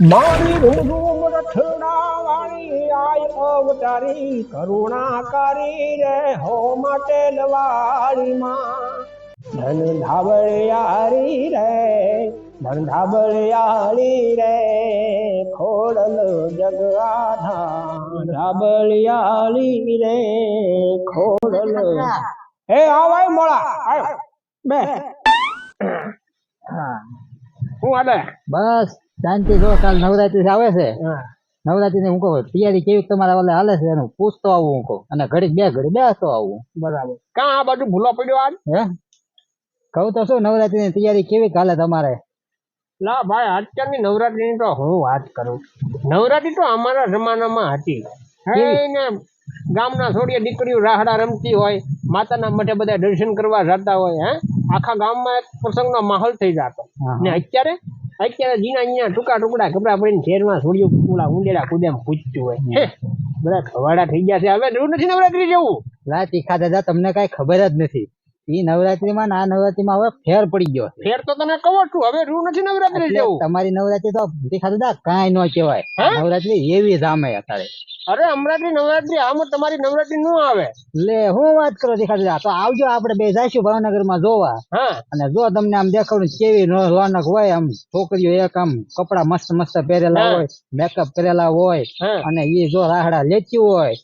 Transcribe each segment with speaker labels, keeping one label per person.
Speaker 1: મારી રૂમ રથડા વાળી આય અવતારી કરુણાકારી રે હો માટે લવાળી માં ધન ધાબળિયારી રે ધન ધાબળિયાળી રે ખોડલ જગ આધા ધાબળિયાળી રે ખોડલ. હે આવાય મોળા આવ બે. હા. હું આલે?
Speaker 2: બસ. શાંતિ જો કાલ નવરાત્રી આવે છે.
Speaker 1: નવરાત્રી
Speaker 2: નવરાત્રી હું કહું તૈયારી કેવી તમારા વાલે હાલે છે એનું? પૂછતો આવું હું કહું. અને ઘડી બે ઘડી બેસતો આવું.
Speaker 1: બરાબર. કાં આ બાજુ ભૂલો પડ્યો આજ?
Speaker 2: હે? કહું તો શું નવરાત્રી ની તૈયારી કેવી કાલે તમારે?
Speaker 1: લા ભાઈ અત્યારની નવરાત્રીની તો હું વાત કરું. નવરાત્રી તો અમારા જમાનામાં હતી. હે? ને ગામના છોડીએ દીકરીઓ રાહડા રમતી હોય માતાના મઠે બધા દર્શન કરવા જતા હોય હે? આખા ગામમાં એક પ્રસંગનો માહોલ થઈ જતો. ને અત્યારે અત્યારે જીના જીના ટૂંકા ટુકડા કપડા પડીને શેરમાં છોડ્યું ઓલા ઉંડેડા કુદેમ પૂછતું હોય. બધા ખવાડા થઈ ગયા છે. હવે જરૂર નથી નવરાત્રી જેવું.
Speaker 2: તીખા દાદા તમને કાંઈ ખબર જ નથી. ઈ નવરાત્રીમાં ને આ નવરાત્રીમાં હવે ફેર પડી ગયો છે.
Speaker 1: ફેર તો તમે કહો છો હવે રૂ નથી નવરાત્રી
Speaker 2: એટલે
Speaker 1: જેવું.
Speaker 2: તમારી નવરાત્રી તો તીખા દાદા કાંઈ ન કહેવાય. નવરાત્રી એવી જામે અત્યારે
Speaker 1: અરે અમરાત્રી નવરાત્રી આમ તમારી નવરાત્રી નો આવે.
Speaker 2: લે હું વાત કરો દેખાડી તો આવજો આપણે બે જઈશું ભાવનગરમાં જોવા. અને જો તમને આમ દેખાડું કેવી રોનક હોય આમ છોકરીઓ એક આમ કપડા મસ્ત મસ્ત પહેરેલા હોય મેકઅપ કરેલા હોય અને એ જો રાહડા લેતી હોય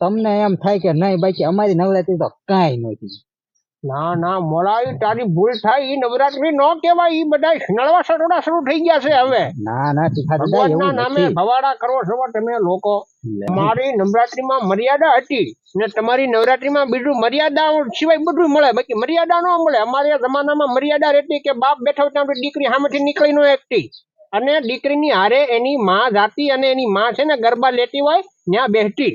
Speaker 2: તમને એમ થાય કે નહીં બાકી અમારી નવરાત્રી તો કાંઈ નહોતી
Speaker 1: ના ના મોળાઈ તારી ભૂલ થાય ઈ નવરાત્રી નો કહેવાય ઈ બધા નળવા સટોડા શરૂ થઈ ગયા છે હવે.
Speaker 2: ના ના
Speaker 1: ભગવાનના નામે ભવાડા કરો છો તમે લોકો.
Speaker 2: મારી
Speaker 1: મારી નવરાત્રીમાં મર્યાદા હતી ને તમારી નવરાત્રીમાં બીજું મર્યાદા સિવાય બધું મળે. બાકી મર્યાદા ન મળે. અમારા જમાનામાં મર્યાદા રહેતી કે બાપ બેઠો ત્યાં દીકરી સામેથી નીકળી ન એકતી અને દીકરીની હારે એની માં જાતી અને એની માં છે ને ગરબા લેતી હોય ત્યાં બેસતી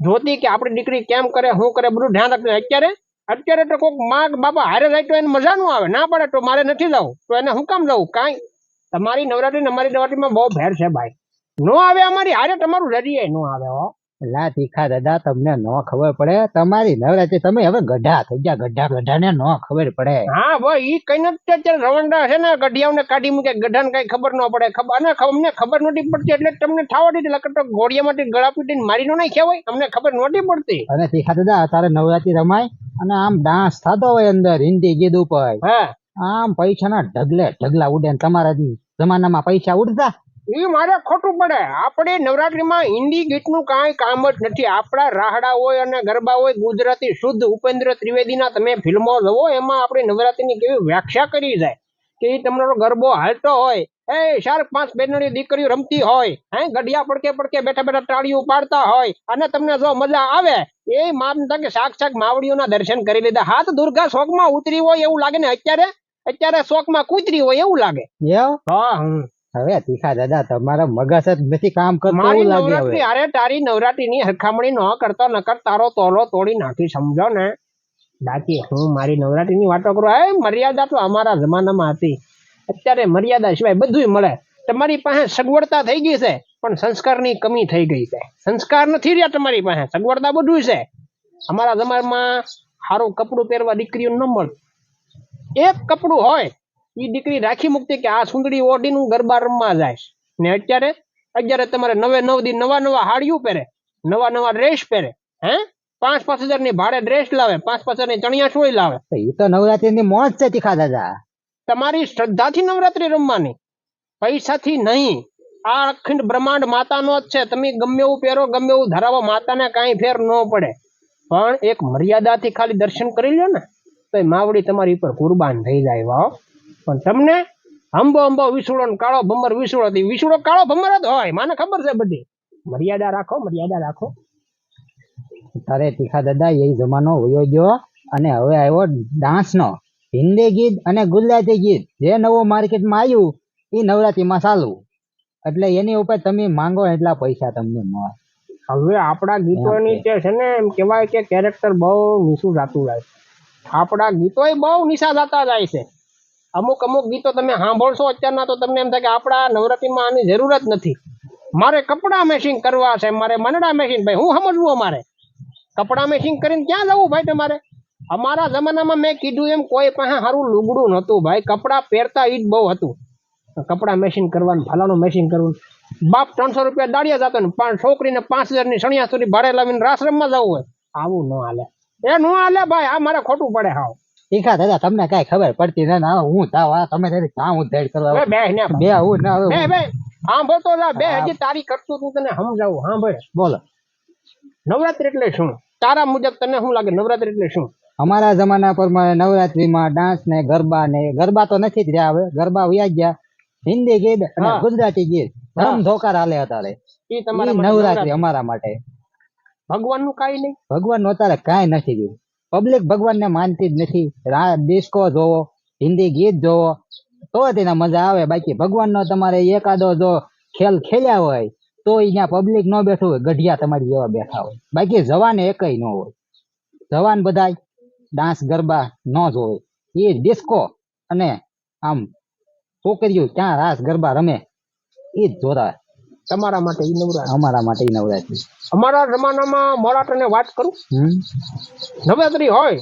Speaker 1: જોતી કે આપણી દીકરી કેમ કરે શું કરે બધું ધ્યાન રાખતી અત્યારે અત્યારે તો કોઈકમાં બાપા હારે જાય તો એને મજા નું આવે. ના પડે તો મારે નથી જવું. તો એને હું કામ જવું? કાંઈ. તમારી નવરાત્રી અમારી નવરાત્રીમાં બહુ ભેર છે ભાઈ. નો આવે અમારી. હારે તમારું રડીએ નો આવે હો.
Speaker 2: લા તીખા દાદા તમને ન ખબર પડે? તમારી નવરાત્રી તમે હવે ગઢા થઈ ગયા. ગઢા ગઢાને ન ખબર પડે.
Speaker 1: હા ભાઈ ઈ કઈ નથી અત્યારે રવંડા છે ને ગઢિયાઓને કાઢી મૂકે. ગઢાને કઈ ખબર ન પડે. ખબર ને અમને ખબર નહોતી પડતી એટલે તમને થાવા દીધી. લકર તો ગોળિયામાંથી ગળા પીટીને મારી નો નાખ્યા હોય. અમને ખબર નહોતી પડતી.
Speaker 2: અને તીખા દાદા તારે નવરાત્રી રમાય અને આમ ડાન્સ થતો હોય અંદર હિન્દી ગીત ઉપર.
Speaker 1: હા.
Speaker 2: આમ પૈસાના ઢગલે ઢગલા ઉડે તમારા જમાનામાં પૈસા ઉડતા.
Speaker 1: ઈ મારે ખોટું પડે. આપણે નવરાત્રીમાં હિન્દી ગીતનું કાંઈ કામ જ નથી. આપણા રાહડા હોય અને ગરબા હોય ગુજરાતી શુદ્ધ ઉપેન્દ્ર ત્રિવેદીના તમે ફિલ્મો જોવો એમાં આપણે નવરાત્રીની કેવી વ્યાખ્યા કરી જાય. કે તમારો ગરબો હાલતો હોય. એ ચાર પાંચ બેનની દીકરીઓ રમતી હોય હે ગઢિયા પડકે પડકે બેઠા બેઠા તાળીઓ પાડતા હોય અને તમને જો મજા આવે એ માનતા કે સાક્ષાત માવડીઓના દર્શન કરી લીધા. હાથ દુર્ગા શોકમાં ઉતરી હોય એવું લાગે ને? અત્યારે? અત્યારે શોકમાં કૂતરી હોય એવું લાગે. હા હમ.
Speaker 2: હવે તીખા દાદા તમારા મગજ જ નથી કામ કરતો એવું લાગે હવે.
Speaker 1: અરે તારી નવરાત્રીની હરખામણી ન કરતો નકર તારો તોલો તોડી નાખી સમજો ને? બાકી હું મારી નવરાત્રી ની વાતો કરું એ મર્યાદા તો અમારા જમાનામાં હતી. અત્યારે મર્યાદા સિવાય બધુંય મળે. તમારી પાસે સગવડતા થઈ ગઈ છે પણ સંસ્કારની કમી થઈ ગઈ છે. સંસ્કાર નથી રહ્યા તમારી પાસે સગવડતા બધું છે. અમારા જમાનામાં સારું કપડું પહેરવા દીકરીઓ ન મળતું. એક કપડું હોય એ દીકરી રાખી મૂકતી કે આ સુંદરી ઓઢીનું ગરબા રમવા જાય ને અત્યારે અત્યારે તમારે નવે નવ દી નવા નવા હાડિયું પહેરે નવા નવા ડ્રેસ પહેરે હે? પાંચ પાંચ હજારની ભાડે ડ્રેસ લાવે પાંચ પાંચ હજારની ચણિયા ચોળી લાવે.
Speaker 2: એ તો નવરાત્રી ની મોજ છે તીખા દાદા
Speaker 1: તમારી શ્રદ્ધાથી નવરાત્રી રમવાની પૈસાથી નહીં. આ અખંડ બ્રહ્માંડ માતાનો જ છે. તમે ગમે એવું પહેરો ગમે એવું ધરાવો માતાને કાંઈ ફેર ન પડે. પણ એક મર્યાદાથી ખાલી દર્શન કરી લ્યો ને તો માવડી તમારી ઉપર કુરબાન થઈ જાય વાહ. પણ તમને અંબો અંબો વિસુડો ને કાળો ભમર વિસુડો વિસુડો કાળો ભમર જ હોય મને ખબર છે બધી? મર્યાદા રાખો મર્યાદા રાખો.
Speaker 2: તારે તીખા દાદા એ જમાનો વયો ગયો અને હવે આવ્યો ડાન્સનો હિન્દી ગીત અને ગુજરાતી ગીત જે નવું માર્કેટમાં આવ્યું એ નવરાત્રીમાં ચાલુ. એટલે એની ઉપર તમે માંગો એટલા પૈસા તમને મળે.
Speaker 1: હવે આપણા ગીતોની જે છે ને એમ કહેવાય કે કેરેક્ટર બહુ નીચું જાતું જાય આપણા ગીતોય બહુ નિશા જાતા જાય છે. અમુક અમુક ગીતો તમે સાંભળશો અત્યારના તો તમને એમ થાય કે આપણા નવરાત્રીમાં આની જરૂર જ નથી. મારે કપડાં મેશિંગ કરવા છે, મારે મનડા મેશિંગ ભાઈ, હું સમજવું અમારે? કપડાં મેશિંગ કરીને ક્યાં જવું ભાઈ તમારે? અમારા જમાનામાં મેં કીધું એમ, કોઈ પાસે સારું લુગડું નહોતું ભાઈ. કપડાં પહેરતા ઈ જ બહુ હતું. કપડા મેશિંગ કરવાનું, ફલાણું મેશિંગ કરવું બાપ ત્રણસો રૂપિયા દાડિયા જતો ને પણ છોકરીને પાંચ હજારની સણિયા સુધી ભાડે લાવીને રાસ રમવા જવું હોય. આવું ન હાલે. એ ન હાલે ભાઈ, આ મારે ખોટું પડે હાવ.
Speaker 2: તીખા દાદા તમને કઈ ખબર પડતી ના ના હું તાવ આ તમે તારી ક્યાં હું ધેડ કરવા
Speaker 1: બે બે
Speaker 2: હું ના
Speaker 1: બે બે સાંભળ તો લા બે હજી તારી કરતું તું તને સમજાવું સાંભળ.
Speaker 2: બોલો.
Speaker 1: નવરાત્રી એટલે શું? તારા મુજબ તને શું લાગે? નવરાત્રી એટલે શું?
Speaker 2: અમારા જમાના પ્રમાણે નવરાત્રીમાં ડાન્સ ને ગરબા ને ગરબા તો નથી જ રહ્યા હવે ગરબા વયા ગયા. હિન્દી ગીત અને ગુજરાતી ગીત ધરમ ધોકાર હાલે
Speaker 1: હતા
Speaker 2: નવરાત્રી
Speaker 1: નવરાત્રી.
Speaker 2: અમારા માટે.
Speaker 1: ભગવાનનું કઈ નહીં.
Speaker 2: ભગવાનનું અત્યારે કઈ નથી જોયું પબ્લિક ભગવાન ને માનતી જ નથી. ડિસ્કો જોવો, હિન્દી ગીત જોવો, તો તેના મજા આવે. બાકી ભગવાનનો તમારે એકાદો જો ખેલ ખેલ્યા હોય, તો અહીંયા પબ્લિક ન બેઠું હોય, ગઢિયા તમારી જેવા બેઠા હોય. બાકી જવાન એકય ન હોય. જવાન બધાય ડાન્સ ગરબા ન જોવે. એ ડિસ્કો અને આમ છોકરીઓ ક્યાં રાસ ગરબા રમે એ જ જોતા
Speaker 1: તમારા માટે ઈ નવરાત્રી.
Speaker 2: અમારા માટે ઈ નવરાત્રી.
Speaker 1: અમારા જમાનામાં મોડા વાત કરું? નવરાત્રી હોય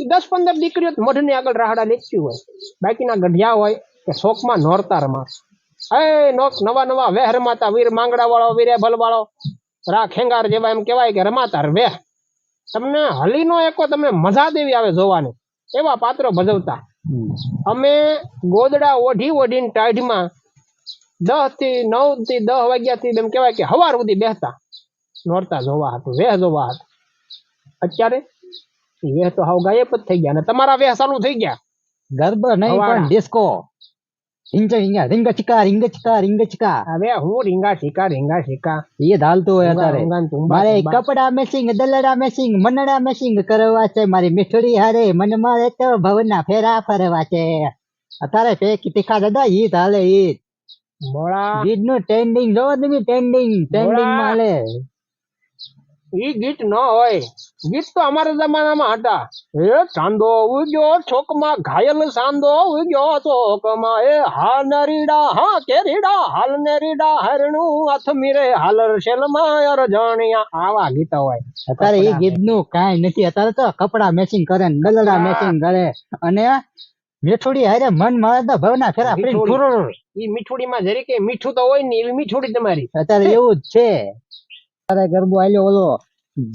Speaker 1: એ દસ પંદર દીકરીઓ મઢની આગળ રાહડા લેખતી હોય. બાકીના ગઢિયા હોય કે શોખમાં નોરતા રમા એ નોક નવા નવા વેહ રમાતા વીર માંગડા વાળો વીરે ભલ વાળો રા ખેંગાર જેવા એમ કહેવાય કે રમાતા વેહ. તમને હલીનો એકો તમને મજા દેવી આવે જોવાની. એવા પાત્રો ભજવતા. અમે ગોદડા ઓઢી ઓઢીને ટાઢમાં દસથી નવથી દસ વાગ્યા થી એમ કહેવાય કે હવાર સુધી બેસતા નોરતા જોવા હતું વેહ જોવા હતું. અત્યારે વેહ તો હાવ ગાયબ જ થઈ ગયા ને તમારા વેહ ચાલુ થઈ ગયા.
Speaker 2: ગરબા નહીં પણ ડિસ્કો રીંગ ચિકા રીંગ ચિકા રીંગ ચિકા.
Speaker 1: હવે હું રીંગા શીકા રીંગા શીકા
Speaker 2: એ જ હોય અત્યારે. મારે. કપડા મેસિંગ દલડા મેસિંગ મનડા મેસિંગ કરવા છે. મારી મીઠડી હારે મન મારે તો ભવના ફેરા ફરવા છે. અત્યારે ફેક તીખા દાદા ઈ હાલે ઈ
Speaker 1: મોળા
Speaker 2: ગીતનું ટ્રેન્ડિંગ જોવો તમે ટ્રેન્ડિંગ ટ્રેન્ડિંગમાં હાલે
Speaker 1: ઈ ગીત ન હોય. ગીત તો અમારા જમાનામાં હતા. એ ચાંદો ઉગ્યો છોકમાં ઘાયલ સાંદો ઉગ્યો છોકમાં એ હા નરીડા હા કેરીડા હાલ નરીડા હરણું હાથ મીરે હાલર શેલમાં જાણ્યા. આવા ગીતો હોય.
Speaker 2: અત્યારે એ ગીતનું કાંઈ નથી. અત્યારે તો કપડા મેચિંગ કરે ને
Speaker 1: ગલડા
Speaker 2: મેચિંગ કરે. અને મીઠુડી હારે મન મારે તો ભવના ફેરા
Speaker 1: ફરી.
Speaker 2: ફુરુર.
Speaker 1: ઈ મીઠુડીમાં જરી કે મીઠું તો હોય ને એવી મીઠુડી તમારી.
Speaker 2: અત્યારે એવું જ છે. અરે ગરબો આલ્યો ઓલો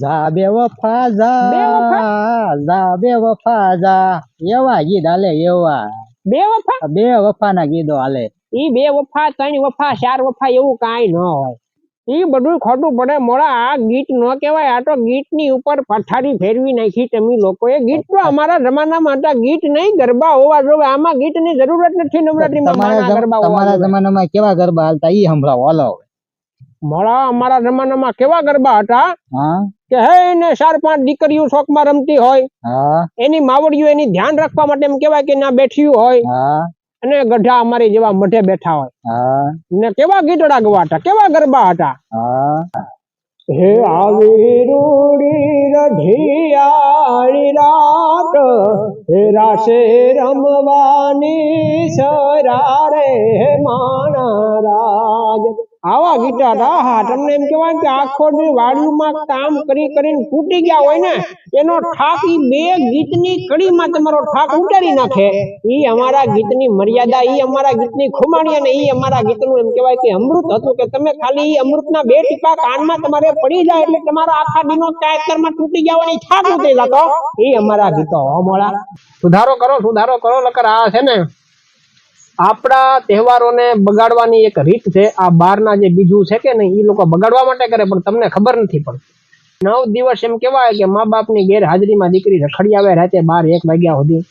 Speaker 2: જા બે વફા
Speaker 1: બે
Speaker 2: જા જા બે વફા? જા. એવા ગીત હાલે એવા.
Speaker 1: બે વફા?
Speaker 2: બે વફા ના ગીતો હાલે.
Speaker 1: ઈ બે વફા ત્રણ વફા ચાર વફા એવું કાઈ ન હોય. ઈ બધું ખોટું પડે. મોડા આ ગીત ન કહેવાય. આ તો ગીતની ઉપર પથારી ફેરવી નાખી તમે લોકોએ. ગીત તો અમારા જમાનામાં હતા. ગીત નહીં ગરબા હોવા જોવે આમાં ગીતની જરૂરત નથી નવરાત્રીમાં. ગરબા
Speaker 2: તમારા જમાનામાં કેવા ગરબા હાલતા? એ સંભળાવો. હાલો
Speaker 1: મોડા અમારા જમાનામાં કેવા ગરબા હતા? કે હે ને ચાર પાંચ દીકરીઓ શોખમાં રમતી હોય. એની માવડીઓ એની ધ્યાન રાખવા માટે એમ કેવાય કે ના બેઠ્યું હોય. અને ગઢા અમારી જેવા મઢે બેઠા હોય. ને કેવા ગીટડા ગવાટા કેવા ગરબા હતા.
Speaker 2: હે.
Speaker 1: આવી રૂડી રધિયાળી રાત હે રાશે રમવાની સરારે હે માણા રાજ. આવા ગીત હતા હા, તમને એમ કહેવાય કે આખો દી વાડીમાં કામ કરી કરીને ફૂટી ગયા હોય ને, એનો ઠાક ઈ બે ગીતની કડીમાં તમારો ઠાક ઉતારી નાખે. ઈ અમારા ગીતની મર્યાદા, ઈ અમારા ગીતની ખુમાણી અને ઈ અમારા ગીતનું એમ કહેવાય કે અમૃત હતું કે તમે ખાલી ઈ અમૃતના બે ટીપા કાનમાં તમારે પડી જાય એટલે તમારા આખા દીનો કાયતરમાં તૂટી જવાની ઠાક ઉતરી જતો ઈ અમારા ગીતો મોળા. સુધારો કરો સુધારો કરો લકર આ છે ને આપણા તહેવારોને બગાડવાની એક રીત છે, આ બહારના જે બીજું છે કે નહીં એ લોકો બગાડવા માટે કરે, પણ તમને ખબર નથી પડતી. નવ દિવસ એમ કહેવાય કે મા બાપની ગેરહાજરીમાં દીકરી રખડી આવે રાતે બાર એક વાગ્યા સુધી.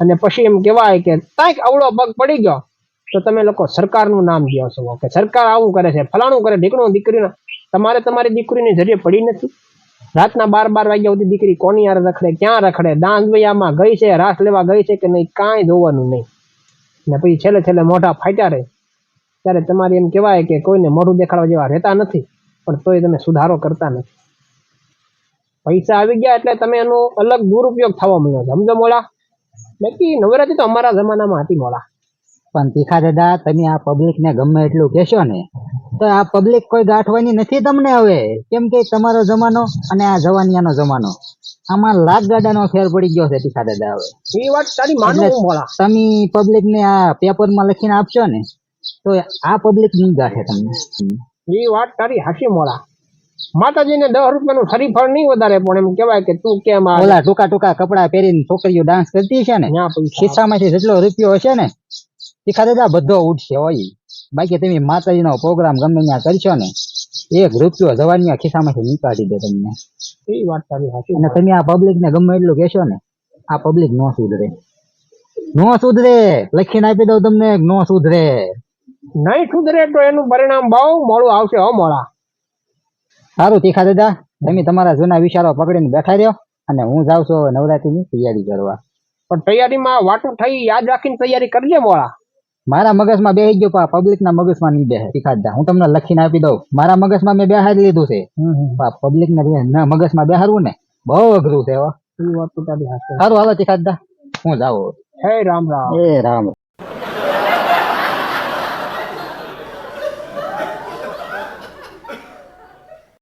Speaker 1: અને પછી એમ કહેવાય કે કાંઈક અવળો પગ પડી ગયો, તો તમે લોકો સરકારનું નામ દો છો. કે સરકાર આવું કરે છે, ફલાણું કરે, ઢીકણું દીકરીના. તમારે તમારી દીકરીની જરીએ પડી નથી. રાતના બાર બાર વાગ્યા સુધી દીકરી કોની યાર રખડે, ક્યાં રખડે દાંતવૈયામાં ગઈ છે, રાસ લેવા ગઈ છે કે નહીં, કાંઈ જોવાનું નહીં. ને પછી છેલ્લે છેલ્લે મોઢા ફાટ્યા રહે. ત્યારે તમારે એમ કહેવાય કે કોઈને મોઢું દેખાડવા જેવા રહેતા નથી, પણ તોય તમે સુધારો કરતા નથી. પૈસા આવી ગયા એટલે તમે એનો અલગ દુરુપયોગ થવા મળ્યો સમજો મોળા બાકી નવરાત્રી તો અમારા જમાનામાં હતી મોળા
Speaker 2: પણ તીખા દાદા, તમે આ પબ્લિક ને ગમે એટલું કહેશો ને, તો આ પબ્લિક કોઈ ગાંઠવાની નથી તમને હવે? કેમ કે તમારો જમાનો અને આ જવાનિયાનો જમાનો. આમાં લાખ ગાડાનો ફેર પડી ગયો છે તીખા દાદા હવે.
Speaker 1: એ વાત તારી માનું મોળા
Speaker 2: તમે પબ્લિક ને આ પેપરમાં લખીને આપશો ને તો આ પબ્લિક નિંગા છે તમને.
Speaker 1: એ વાત તારી હાચી મોળા માતાજીને દસ રૂપિયાનું શ્રીફળ નહીં વધારે પણ એમ કહેવાય કે તું કેમ
Speaker 2: ઓલા ટૂંકા ટૂંકા કપડા પહેરીને છોકરીઓ ડાન્સ કરતી છે ને ખિસ્સામાંથી જેટલો રૂપિયો હશે ને તીખા દાદા બધો ઉઠશે હોય બાકી તમે માતાજીનો પ્રોગ્રામ ગમે ત્યાં કરશો ને એક રૂપિયો જવાની ખિસ્સામાંથી નીકાળી દે તમને.
Speaker 1: એ વાત તારી સાચી
Speaker 2: અને તમે આ પબ્લિક ને ગમે એટલું કહેશો ને આ પબ્લિક નો સુધરે. નો સુધરે! લખીને આપી દઉં તમને નો સુધરે.
Speaker 1: નહીં સુધરે તો એનું પરિણામ બહુ મોડું આવશે હો મોળા
Speaker 2: સારું તીખા દાદા. તમે તમારા જૂના વિચારો પકડીને બેઠા રહ્યો અને હું જાઉં છું નવરાત્રી નવરાત્રીની તૈયારી કરવા.
Speaker 1: પણ તૈયારીમાં વાટું થઈ યાદ રાખીને તૈયારી કરજે મોળા
Speaker 2: મારા મગજમાં બેસી ગયો પા પબ્લિક ના મગજમાં નહીં બેસે શીખાડતા. હું તમને લખીને આપી દઉં. મારા મગજમાં મેં બેહારી લીધું છે. પબ્લિક ને ના મગજમાં બેહારવું ને? બહુ અઘરું છે સારું હાલો દાદા હું જાઉં.
Speaker 1: હે રામ રામ.
Speaker 2: હે રામ.